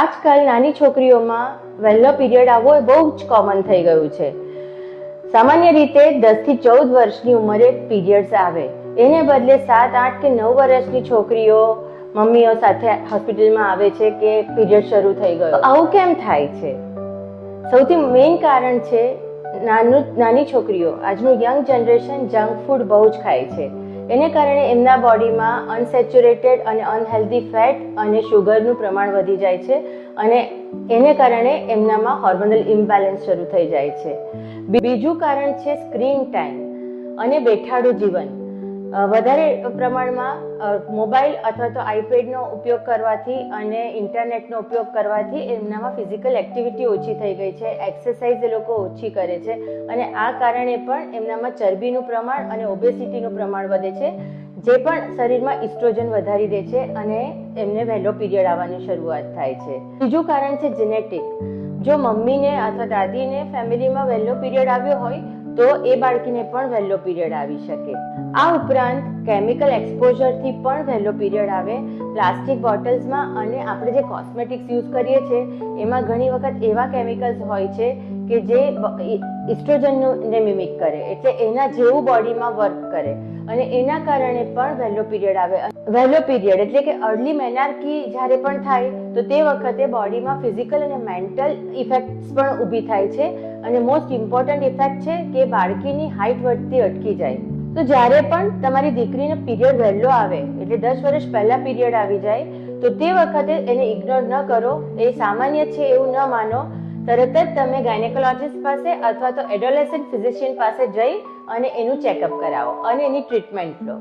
આજકાલ નાની છોકરીઓમાં વહેલો પીરિયડ આવવો એ બહુ જ કોમન થઈ ગયું છે. સામાન્ય રીતે દસથી ચૌદ વર્ષની ઉંમરે પીરિયડ્સ આવે. એને બદલે સાત, આઠ કે નવ વર્ષની છોકરીઓ મમ્મીઓ સાથે હોસ્પિટલમાં આવે છે કે પીરિયડ શરૂ થઈ ગયો. આવું કેમ થાય છે? સૌથી મેઇન કારણ છે, નાનું, નાની છોકરીઓ. આજનું યંગ જનરેશન જંક ફૂડ બહુ જ ખાય છે. એને કારણે એમના બોડીમાં અનસેચ્યુરેટેડ અને અનહેલ્ધી ફેટ અને શુગરનું પ્રમાણ વધી જાય છે અને એને કારણે એમનામાં હોર્મોનલ ઇમ્બેલેન્સ શરૂ થઈ જાય છે. બીજું કારણ છે સ્ક્રીન ટાઈમ અને બેઠાડું જીવન. વધારે પ્રમાણમાં મોબાઈલ અથવા તો આઈપેડનો ઉપયોગ કરવાથી અને ઇન્ટરનેટનો ઉપયોગ કરવાથી એમનામાં ફિઝિકલ એક્ટિવિટી ઓછી થઈ ગઈ છે, એક્સરસાઇઝ એ લોકો ઓછી કરે છે અને આ કારણે પણ એમનામાં ચરબીનું પ્રમાણ અને ઓબેસિટીનું પ્રમાણ વધે છે, જે પણ શરીરમાં ઇસ્ટ્રોજન વધારી દે છે અને એમને વહેલો પીરિયડ આવવાની શરૂઆત થાય છે. બીજું કારણ છે જેનેટિક. જો મમ્મીને અથવા દાદીને ફેમિલીમાં વહેલો પીરિયડ આવ્યો હોય તો એ બાળકીને પણ વહેલો પીરિયડ આવી શકે. આ ઉપરાંત કેમિકલ એક્સપોઝરથી પણ વહેલો પીરિયડ આવે, પ્લાસ્ટિક બોટલ્સમાં અને આપણે જે કોસ્મેટિક્સ યુઝ કરીએ છીએ, એમાં ઘણી વખત એવા કેમિકલ્સ હોય છે કે જે ઇસ્ટ્રોજનને મિમિક કરે, એટલે એના જેવું બોડીમાં વર્ક કરે. અને એના કારણે પણ વહેલો પીરિયડ આવે. વહેલો પીરિયડ એટલે કે અર્લી મેનાર્કી જ્યારે પણ થાય, તો તે વખતે બોડીમાં ફિઝિકલ અને મેન્ટલ ઇફેક્ટ્સ પણ ઊભી થાય છે. અને મોસ્ટ ઇમ્પોર્ટન્ટ ઇફેક્ટ છે કે બાળકીની હાઇટ વધતી અટકી જાય. તો જ્યારે પણ તમારી દીકરીને પીરિયડ વહેલો આવે, એટલે દસ વર્ષ પહેલા પીરિયડ આવી જાય, તો તે વખતે એને ઇગ્નોર ન કરો. એ સામાન્ય છે એવું ન માનો. તરત જ તમે ગાયનેકોલોજીસ્ટ પાસે અથવા તો એડોલેસન્ટ ફિઝિશિયન પાસે જઈ અને એનું ચેકઅપ કરાવો અને એની ટ્રીટમેન્ટ લો.